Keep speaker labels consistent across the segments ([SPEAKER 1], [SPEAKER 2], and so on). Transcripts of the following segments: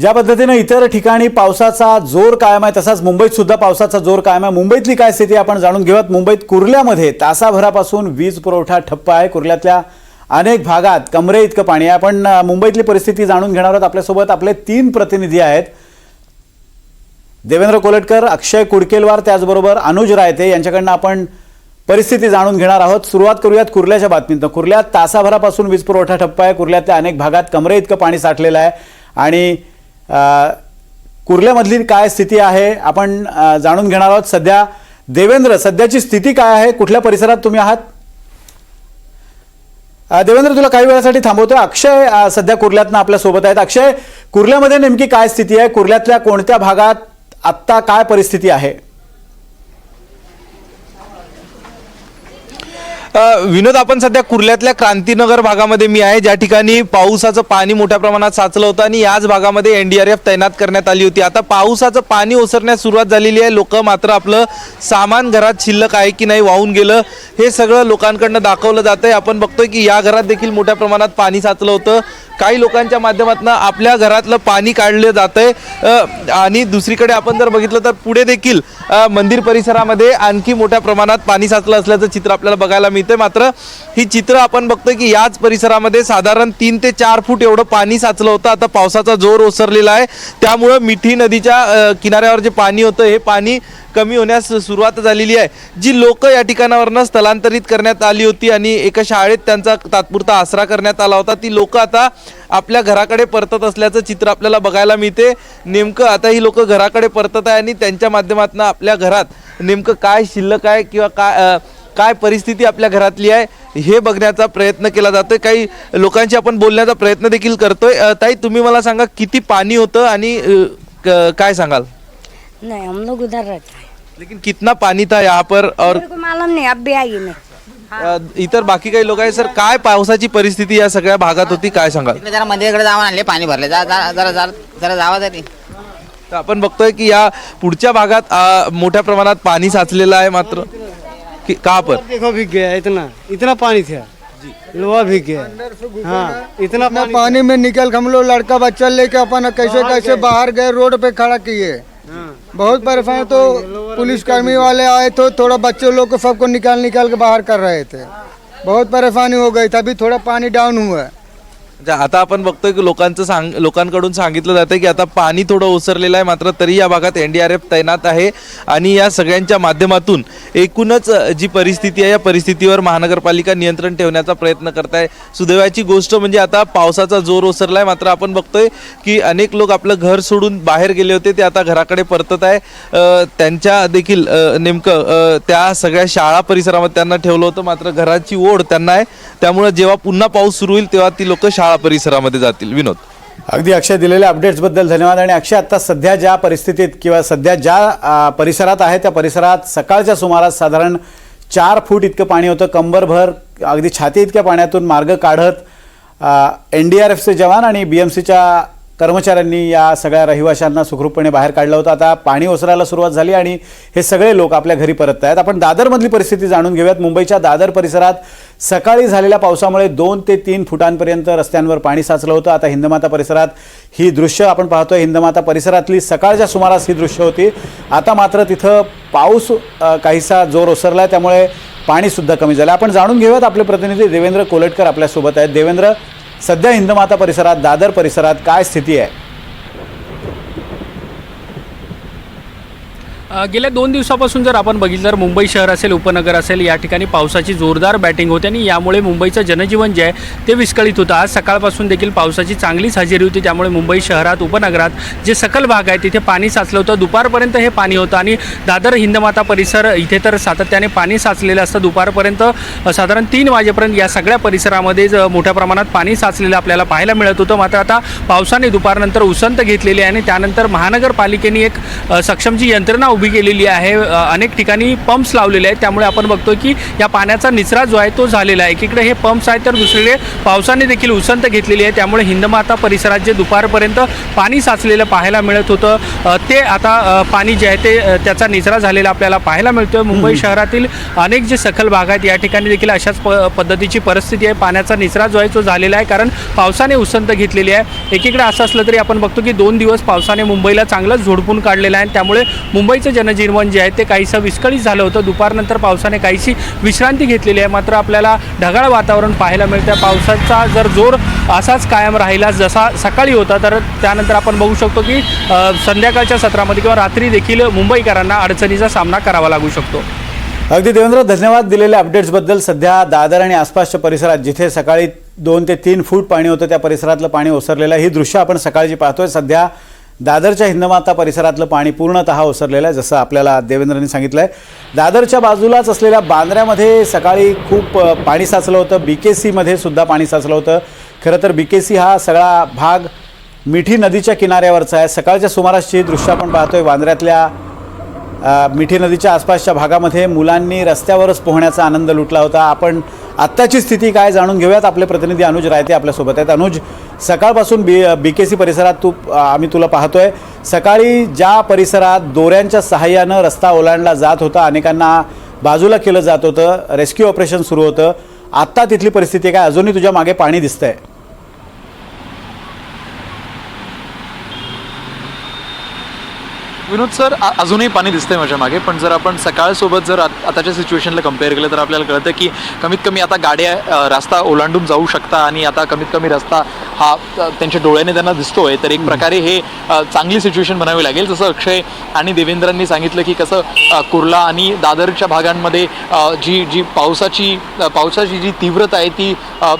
[SPEAKER 1] ज्या पद्धतीनं इतर ठिकाणी पावसाचा जोर कायम आहे तसाच मुंबईत सुद्धा पावसाचा जोर कायम आहे. मुंबईतली काय स्थिती आपण जाणून घेऊयात. मुंबईत कुर्ल्यामध्ये तासाभरापासून वीज पुरवठा ठप्प आहे. कुर्ल्यातल्या अनेक भागात कमरे इतकं पाणी आहे. आपण मुंबईतली परिस्थिती जाणून घेणार आहोत. आपल्यासोबत आपले तीन प्रतिनिधी आहेत. देवेंद्र कोलटकर अक्षय कुडकेलवार त्याचबरोबर अनुज रायते यांच्याकडनं आपण परिस्थिती जाणून घेणार आहोत. सुरुवात करूयात कुर्ल्याच्या बातमीतनं. कुर्ल्यात तासाभरापासून वीज पुरवठा ठप्प आहे. कुर्ल्यातल्या अनेक भागात कमरे इतकं पाणी साठलेलं आहे. आणि कुर्ल्यामधली काय स्थिती आहे? आपण जाणून घेणार आहोत सध्या. देवेंद्र सध्याची स्थिती काय आहे? कुठल्या परिसरात तुम्ही आहात? देवेंद्र तुला काही वेळासाठी थांबवतो. अक्षय सध्या कुर्ल्यातनं आपल्यासोबत आहेत. अक्षय कुर्ल्यामध्ये नेमकी काय स्थिती आहे? कुर्ल्यातल्या कोणत्या भागात आत्ता काय परिस्थिती आहे?
[SPEAKER 2] विनोद आपण सध्या कुर्ल्यातल्या क्रांतीनगर भागामध्ये मी आहे ज्या ठिकाणी पावसाचं पाणी मोठ्या प्रमाणात साचलं होतं आणि याच भागामध्ये एनडीआरएफ तैनात करण्यात आली होती. आता पावसाचं पाणी ओसरण्यास सुरुवात झालेली आहे. लोक मात्र आपलं सामान घरात शिल्लक आहे की नाही वाहून गेलं हे सगळं लोकांकडनं दाखवलं जात आहे आपण बघतोय की या घरात देखील मोठ्या प्रमाणात पाणी साचलं होतं. काही लोकांच्या माध्यमातून आपल्या घरातलं पाणी काढलं जात आहे आणि दुसरीकडे आपण जर बघितलं तर पुढे देखील मंदिर परिसरामध्ये आणखी मोठ्या प्रमाणात पाणी साचलं असल्याचं चित्र आपल्याला बघायला मिळतं मात्र ही चित्र आपण बघतोय की याच परिसरामध्ये साधारण तीन ते चार फूट एवढं पाणी साचलं होतं. आता पावसाचा जोर ओसरलेला आहे. त्यामुळं मिठी नदीच्या किनाऱ्यावर जे पाणी होतं हे पाणी कमी होण्यास सुरुवात झालेली आहे. जी लोक या ठिकाणावरनं स्थलांतरित करण्यात आली होती आणि एका शाळेत त्यांचा तात्पुरता आसरा करण्यात आला होता ती लोक आता आपल्या घराकडे परतत असल्याचं चित्र आपल्याला बघायला मिळते. नेमकं आता ही लोक घराकडे परतत आहे आणि त्यांच्या माध्यमातून आपल्या घरात नेमकं काय शिल्लक आहे किंवा काय काय परिस्थिती आपल्या घरातली आहे हे बघण्याचा प्रयत्न केला जातोय. काही लोकांशी आपण बोलण्याचा प्रयत्न देखील करतोय. ताई तुम्ही मला सांगा किती पाणी होतं आणि काय सांगाल?
[SPEAKER 3] नहीं हम लोग उधर रहते हैं.
[SPEAKER 2] लेकिन कितना पानी था यहाँ पर और
[SPEAKER 3] मेरे को मालूम नहीं अब भी आई मैं
[SPEAKER 2] अ, इतर बाकी काही लोक आहे सर काय पावसाची परिस्थिती या सगळ्या भागात होती? काय सांगाल?
[SPEAKER 4] जरा मंदिराकडे जावं आणले पाणी भरले. जा जा- जरा जरा जरा जावा तरी.
[SPEAKER 2] तर आपण बघतोय की या पुढच्या भागात अ, मोठ्या प्रमाणात पाणी साचलेलं आहे मात्र. कि- का पर?
[SPEAKER 5] देखो भीग गया इतना इतना पानी था लोहा भीग गया। हाँ इतना
[SPEAKER 6] इतना
[SPEAKER 5] पानी
[SPEAKER 6] पानी में निकल हम लोग लड़का बच्चा लेके अपन कैसे कैसे बाहर गए रोड पे खड़ा किए। बहुत परेशान तो पुलिसकर्मी वाले आए तो थोड़ा बच्चों लोग को सबको निकाल निकाल के बाहर कर रहे थे। बहुत परेशानी हो गई था अभी थोड़ा पानी डाउन हुआ। है
[SPEAKER 2] म्हणजे आता आपण बघतोय की लोकांचं सांग लोकांकडून सांगितलं जातं की आता पाणी थोडं ओसरलेलं आहे मात्र तरी या भागात एनडीआरएफ तैनात आहे. आणि या सगळ्यांच्या माध्यमातून एकूणच जी परिस्थिती आहे या परिस्थितीवर महानगरपालिका नियंत्रण ठेवण्याचा प्रयत्न करत आहे सुदैवाची गोष्ट म्हणजे आता पावसाचा जोर ओसरला आहे मात्र आपण बघतोय की अनेक लोक आपलं घर सोडून बाहेर गेले होते ते आता घराकडे परतत आहे. त्यांच्या देखील नेमकं त्या सगळ्या शाळा परिसरामध्ये त्यांना ठेवलं होतं मात्र घराची ओढ त्यांना आहे. त्यामुळे जेव्हा पुन्हा पाऊस सुरू होईल तेव्हा ती लोक शाळा परिसरामध्ये जातील. विनोद.
[SPEAKER 1] अगदी अक्षय दिलेल्या अपडेट्सबद्दल धन्यवाद. आणि अक्षय आता सध्या ज्या परिस्थितीत किंवा सध्या ज्या परिसरात आहे त्या परिसरात सकाळच्या सुमारास साधारण चार फूट इतकं पाणी होतं. कंबरभर अगदी छाती इतक्या पाण्यातून मार्ग काढत एन डी आर एफचे जवान आणि बी एम सीच्या कर्मचाऱ्यांनी या सगळ्या रहिवाशांना सुखरूपपणे बाहेर काढलं होतं. आता पाणी ओसरायला सुरुवात झाली आणि हे सगळे लोक आपल्या घरी परत आहेत. आपण दादरमधली परिस्थिती जाणून घेऊयात. मुंबईच्या दादर परिसरात सकाळी झालेल्या पावसामुळे दोन ते तीन फुटांपर्यंत रस्त्यांवर पाणी साचलं होतं. आता हिंदमाता परिसरात ही दृश्य आपण पाहतोय. हिंदमाता परिसरातली सकाळच्या सुमारास ही दृश्य होती. आता मात्र तिथं पाऊस काहीसा जोर ओसरला आहे त्यामुळे पाणीसुद्धा कमी झालं आपण जाणून घेऊयात आपले प्रतिनिधी देवेंद्र कोलटकर आपल्यासोबत आहेत. देवेंद्र सध्या हिंदमाता परिसरात दादर परिसरात काय स्थिती आहे?
[SPEAKER 7] गेल्या दोन दिवसापासून जर आपण बघितलं तर मुंबई शहर असेल उपनगर असेल या ठिकाणी पावसाची जोरदार बॅटिंग होते आणि यामुळे मुंबईचं जनजीवन जे आहे ते विस्कळीत होतं. आज सकाळपासून देखील पावसाची चांगलीच हजेरी होती त्यामुळे मुंबई शहरात उपनगरात जे सकल भाग आहे तिथे पाणी साचलं होतं. दुपारपर्यंत हे पाणी होतं आणि दादर हिंदमाता परिसर इथे तर सातत्याने पाणी साचलेलं असतं. दुपारपर्यंत साधारण तीन वाजेपर्यंत या सगळ्या परिसरामध्ये मोठ्या प्रमाणात पाणी साचलेलं आपल्याला पाहायला मिळत होतं. मात्र आता पावसाने दुपारनंतर उसंत घेतलेली आहे आणि त्यानंतर महानगरपालिकेने एक सक्षम जी यंत्रणा उभी केलेली आहे. अनेक ठिकाणी पंप्स लावलेले आहेत. त्यामुळे आपण बघतो की या पाण्याचा निचरा जो आहे तो झालेला आहे. एकीकडे हे पंप्स आहेत तर दुसरीकडे पावसाने देखील उसंत घेतलेली आहे. त्यामुळे हिंदमाता परिसरात जे दुपारपर्यंत पाणी साचलेलं पाहायला मिळत होतं ते आता पाणी जे आहे ते त्याचा निचरा झालेला आपल्याला पाहायला मिळतोय. मुंबई शहरातील अनेक जे सखल भाग आहेत या ठिकाणी देखील अशाच प पद्धतीची परिस्थिती आहे. पाण्याचा निचरा जो आहे तो झालेला आहे कारण पावसाने उसंत घेतलेली आहे. एकीकडे असं असलं तरी आपण बघतो की दोन दिवस पावसाने मुंबईला चांगलंच झोडपून काढलेलं आहे. त्यामुळे मुंबईचं जनजीवन जे आहे ते काहीसं विस्कळीत झालं होतं. दुपारनंतर पावसाने काहीशी विश्रांती घेतलेली आहे. मात्र आपल्याला ढगाळ वातावरण पाहायला मिळतं पावसाचा जर जोर असाच कायम राहिला जसा सकाळी होता तर त्यानंतर आपण बघू शकतो की संध्याकाळच्या सत्रामध्ये किंवा रात्री देखील मुंबईकरांना अडचणीचा सामना करावा लागू शकतो.
[SPEAKER 1] अगदी देवेंद्र धन्यवाद दिलेल्या अपडेट्सबद्दल सध्या दादर आणि आसपासच्या परिसरात जिथे सकाळी दोन ते तीन फूट पाणी होतं त्या परिसरातलं पाणी ओसरलेलं ही दृश्य आपण सकाळची पाहतोय. सध्या दादरच्या हिंदमाता परिसरातलं पाणी पूर्णतः ओसरलेलं आहे जसं आपल्याला देवेंद्रनी सांगितलं आहे दादरच्या बाजूलाच असलेल्या बांद्र्यामध्ये सकाळी खूप पाणी साचलं होतं. बी के सीमध्ये सुद्धा पाणी साचलं होतं. खरं तर बी के सी हा सगळा भाग मिठी नदीच्या किनाऱ्यावरचा आहे. सकाळच्या सुमारासची दृश्य आपण पाहतोय बांद्र्यातल्या मिठी नदीच्या आसपासच्या भागामध्ये मुलांनी रस्त्यावरच पोहण्याचा आनंद लुटला होता. आपण आत्ताची स्थिती काय जाणून घेऊयात. आपले प्रतिनिधी अनुज रायते आपल्यासोबत आहेत. अनुज सकाळपासून बी बी के सी परिसरात तू आम्ही तुला पाहतोय. सकाळी ज्या परिसरात दोऱ्यांच्या सहाय्यानं रस्ता ओलांडला जात होता अनेकांना बाजूला केलं जात होतं रेस्क्यू ऑपरेशन सुरू होतं आत्ता तिथली परिस्थिती काय? अजूनही तुझ्या मागे पाणी दिसतंय.
[SPEAKER 8] विनोद सर अजूनही पाणी दिसतंय माझ्या मागे पण जर आपण सकाळसोबत जर आत- आताच्या सिच्युएशनला कंपेअर केलं तर आपल्याला कळतं की कमीत कमी आता गाड्या अ, रस्ता ओलांडून जाऊ शकता आणि आता कमीत कमी रस्ता हा अ, त्यांच्या डोळ्याने त्यांना दिसतोय. तर एक प्रकारे हे अ, चांगली सिच्युएशन म्हणावी लागेल. जसं अक्षय आणि देवेंद्रांनी सांगितलं की कसं अ, कुर्ला आणि दादरच्या भागांमध्ये अ, जी जी पावसाची अ, पावसाची जी तीव्रता आहे ती अ,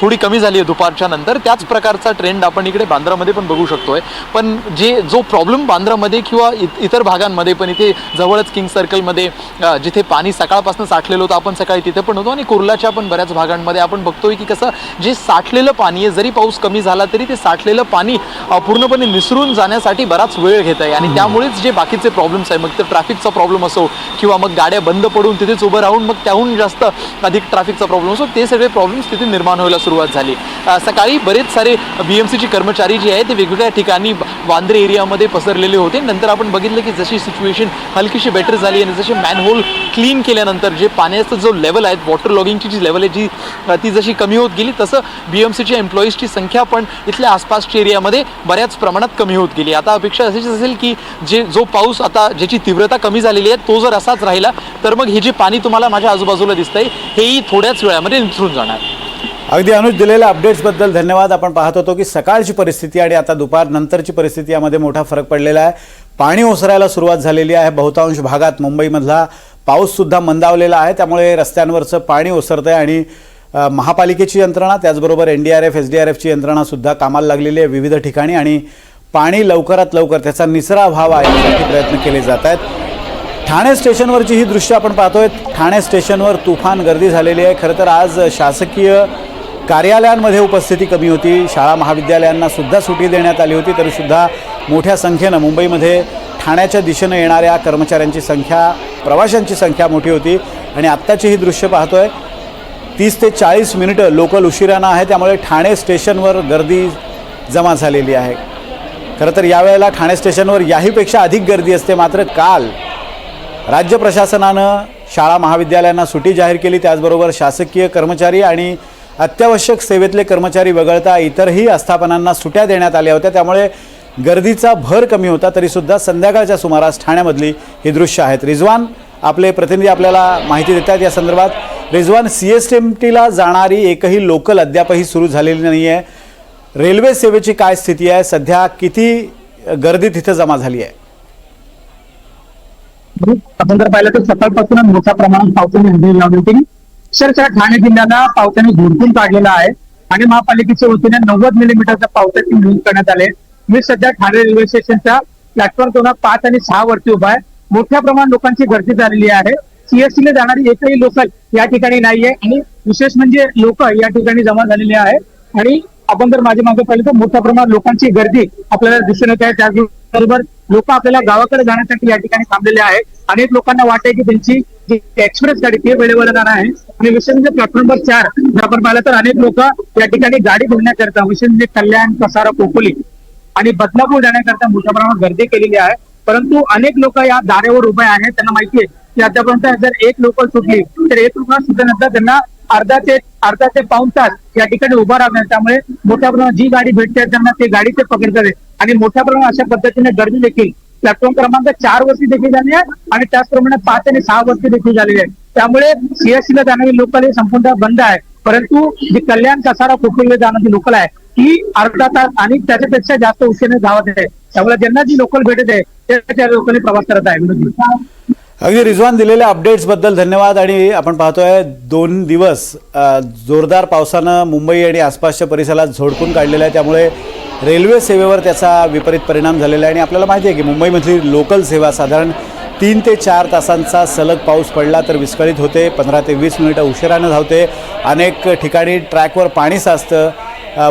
[SPEAKER 8] थोडी कमी झाली आहे दुपारच्या नंतर. त्याच प्रकारचा ट्रेंड आपण इकडे बांद्रामध्ये पण बघू शकतोय. पण जे जो प्रॉब्लेम बांद्रामध्ये किंवा इत- इतर भागांमध्ये पण इथे जवळच किंग सर्कलमध्ये जिथे पाणी सकाळपासून साठलेलं होतं आपण सकाळी तिथे पण होतो आणि कुर्लाच्या पण बऱ्याच भागांमध्ये आपण बघतोय की कसं जे साठलेलं पाणी आहे जरी पाऊस कमी झाला तरी ते साठलेलं पाणी पूर्णपणे निसरून जाण्यासाठी बराच वेळ घेत आहे. आणि त्यामुळेच जे बाकीचे प्रॉब्लेम्स आहे मग ते ट्रॅफिकचा प्रॉब्लेम असो किंवा मग गाड्या बंद पडून तिथेच उभं राहून मग त्याहून जास्त अधिक ट्रॅफिकचा प्रॉब्लेम असो ते सगळे प्रॉब्लेम्स तिथे निर्माण व्हायला सुरुवात झाली. सकाळी बरेच सारे बी एम सीचे कर्मचारी जे आहेत ते वेगवेगळ्या ठिकाणी वांद्रे एरियामध्ये पसरलेले होते. नंतर आपण बघितलं की जशी सिच्युएशन हलकीशी बेटर झाली आणि जसे मॅनहोल क्लीन केल्यानंतर जे पाण्याचा जो लेवल आहे वॉटर लॉगिंगची जी लेवल आहे जी ती जशी कमी होत गेली तसं बी एम सीच्या एम्प्लॉईजची संख्या पण इथल्या आसपासच्या एरियामध्ये बऱ्याच प्रमाणात कमी होत गेली. आता अपेक्षा अशीच असेल की जे जो पाऊस आता ज्याची तीव्रता कमी झालेली आहे तो जर असाच राहिला तर मग हे जे पाणी तुम्हाला माझ्या आजूबाजूला दिसतंय हेही थोड्याच वेळामध्ये निसरून जाणार.
[SPEAKER 1] अगदी अनुज दिलेल्या अपडेट्सबद्दल धन्यवाद. आपण पाहत होतो की सकाळची परिस्थिती आणि आता दुपार नंतरची परिस्थिती यामध्ये मोठा फरक पडलेला आहे. पाणी ओसरायला सुरुवात झालेली आहे. बहुतांश भागात मुंबईमधला पाऊससुद्धा मंदावलेला आहे. त्यामुळे रस्त्यांवरचं पाणी ओसरतं आहे आणि महापालिकेची यंत्रणा त्याचबरोबर N D R F S D R एफची यंत्रणासुद्धा कामाला लागलेली आहे विविध ठिकाणी आणि पाणी लवकरात लवकर त्याचा निसरा व्हावा यासाठी प्रयत्न केले जात आहेत. ठाणे स्टेशनवरची ही दृश्य आपण पाहतोय. ठाणे स्टेशनवर तुफान गर्दी झालेली आहे. खरं तर आज शासकीय कार्यालयांमध्ये उपस्थिती कमी होती. शाळा महाविद्यालयांना सुद्धा सुटी देण्यात आली होती. तरीसुद्धा मोठ्या संख्येनं मुंबईमध्ये ठाण्याच्या दिशेनं येणाऱ्या कर्मचाऱ्यांची संख्या प्रवाशांची संख्या मोठी होती. आणि आत्ताची ही दृश्य आहे तीस ते चाळीस मिनिटं लोकल उशिरानं आहे. त्यामुळे ठाणे स्टेशनवर गर्दी जमा झालेली आहे. खरं तर यावेळेला ठाणे स्टेशनवर याहीपेक्षा अधिक गर्दी असते मात्र काल राज्य प्रशासनानं शाळा महाविद्यालयांना सुटी जाहीर केली. त्याचबरोबर शासकीय कर्मचारी आणि अत्यावश्यक सेवेतले कर्मचारी वगळता इतरही आस्थापनांना सुट्या देण्यात आल्या होत्या. त्यामुळे गर्दीचा भर कमी होता तरीसुद्धा संध्याकाळच्या सुमारास ठाण्यामधली ही दृश्य आहेत. रिजवान आपले प्रतिनिधी आपल्याला माहिती देतात या संदर्भात रिजवान सी एस एम टीला जाणारी एकही लोकल अद्यापही सुरू झालेली नाही आहे रेल्वे सेवेची काय स्थिती आहे? सध्या किती गर्दी तिथं जमा झाली आहे?
[SPEAKER 9] आपण जर पाहिलं तर सकाळपासूनच मोठ्या प्रमाणात पावसाने हजेरी लावली होती. अक्षरशः ठाणे जिल्ह्याला पावसाने झोडपून काढलेला आहे आणि महापालिकेच्या वतीने नव्वद मिलीमीटरच्या पावसाची नोंद करण्यात आले. मी सध्या ठाणे रेल्वे स्टेशनच्या प्लॅटफॉर्म क्रमांक पाच आणि सहा वरती उभा आहे. मोठ्या प्रमाणात लोकांची गर्दी झालेली आहे. सीएसटी ने जाणारी एकही लोकल या ठिकाणी नाहीये आणि विशेष म्हणजे लोक या ठिकाणी जमा झालेले आहे. आणि आपण जर माझ्या मागे पाहिलं तर मोठ्या प्रमाणात लोकांची गर्दी आपल्याला दिसून येत आहे. त्याचबरोबर लोक आपल्याला गावाकडे जाण्यासाठी या ठिकाणी थांबलेले आहे अनेक लोकांना वाटते की त्यांची जी एक्सप्रेस गाडी ती वेळेवर जाणार आहे. आणि विशेष म्हणजे प्लॅटफॉर्म नंबर चार जर आपण पाहिलं तर अनेक लोक या ठिकाणी गाडी भरण्याकरता विशेष म्हणजे कल्याण कसारा कोकुली आणि बदलापूर जाण्याकरता मोठ्या प्रमाणात गर्दी केलेली आहे. परंतु अनेक लोक या दारेवर उभे आहेत त्यांना माहिती आहे की आतापर्यंत जर एक लोकल सुटली तर एक लोकल सुटल्यानंतर त्यांना अर्धा ते अर्धा ते पाऊन तास या ठिकाणी उभा राहणार त्यामुळे मोठ्या प्रमाणात जी गाडी भेटते त्यांना ते गाडी ते पकडतात. आणि मोठ्या प्रमाणात अशा पद्धतीने गर्दी देखील प्लॅटफॉर्म क्रमांक चार वरती देखील झाली आहे आणि त्याचप्रमाणे पाच आणि सहा वरती देखील झालेली आहे. त्यामुळे सीएससी ला जाणारी लोकल हे संपूर्ण बंद आहे. परंतु जी कल्याण कसारा कोकणला जाणारी लोकल आहे ती अर्धा तास आणि त्याच्यापेक्षा जास्त उशिराने धावत आहे त्यामुळे ज्यांना जी लोकल भेटत आहे त्या त्या लोकांनी प्रवास करत आहे.
[SPEAKER 1] अगदी रिझवान दिलेल्या अपडेट्सबद्दल धन्यवाद. आणि आपण पाहतोय दोन दिवस जोरदार पावसानं मुंबई आणि आसपासच्या परिसरात झोडपून काढलेलं आहे. त्यामुळे रेल्वे सेवेवर त्याचा विपरीत परिणाम झालेला आहे. आणि आपल्याला माहिती आहे की मुंबईमधली लोकल सेवा साधारण तीन ते चार तासांचा सलग पाऊस पडला तर विस्कळीत होते. पंधरा ते वीस मिनिटं उशिरानं धावते. अनेक ठिकाणी ट्रॅकवर पाणी साचतं.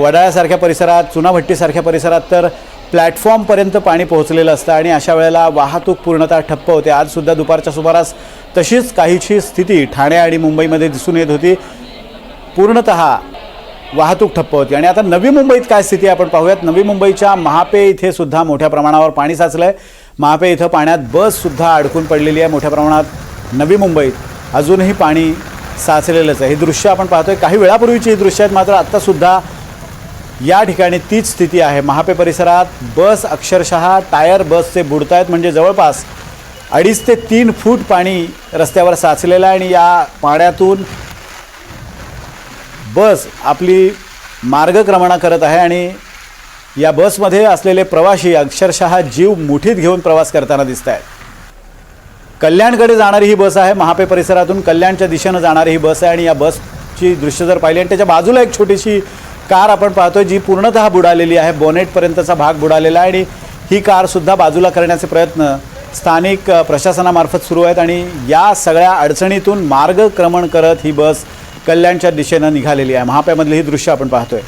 [SPEAKER 1] वडाळ्यासारख्या परिसरात चुनाभट्टीसारख्या परिसरात तर प्लॅटफॉर्मपर्यंत पाणी पोहोचलेलं असतं आणि अशा वेळेला वाहतूक पूर्णतः ठप्प होते. आजसुद्धा दुपारच्या सुमारास तशीच काहीची स्थिती ठाणे आणि मुंबईमध्ये दिसून येत होती. पूर्णत वाहतूक ठप्प होती. आणि आता नवी मुंबईत काय स्थिती आपण पाहूयात. नवी मुंबईच्या महापे इथे सुद्धा मोठ्या प्रमाणावर पाणी साचलं आहे महापे इथं पाण्यात बससुद्धा अडकून पडलेली आहे. मोठ्या प्रमाणात नवी मुंबईत अजूनही पाणी साचलेलंच आहे. ही दृश्य आपण पाहतोय. काही वेळापूर्वीची ही दृश्य आहेत. मात्र आत्तासुद्धा या ठिकाणी तीच स्थिती आहे. महापे परिसरात बस अक्षरशः टायर बसचे बुडतायत. म्हणजे जवळपास अडीच ते तीन फूट पाणी रस्त्यावर साचलेलं आहे आणि या पाण्यातून बस आपली मार्गक्रमणा करत आहे आणि या बसमध्ये असलेले प्रवासी अक्षरशः जीव मुठीत घेऊन प्रवास करताना दिसत आहेत कल्याणकडे जाणारी ही बस आहे. महापे परिसरातून कल्याणच्या दिशेनं जाणारी ही बस आहे आणि या बसची दृश्य जर पाहिली आणि त्याच्या बाजूला एक छोटीशी कार आपण पाहतोय जी पूर्णतः बुडालेली आहे. बॉनेटपर्यंतचा भाग बुडालेला आहे आणि ही कारसुद्धा बाजूला करण्याचे प्रयत्न स्थानिक प्रशासनामार्फत सुरू आहेत आणि या सगळ्या अडचणीतून मार्गक्रमण करत ही बस कल्याणच्या दिशेनं निघालेली आहे. महाप्यामधली ही दृश्य आपण पाहतोय.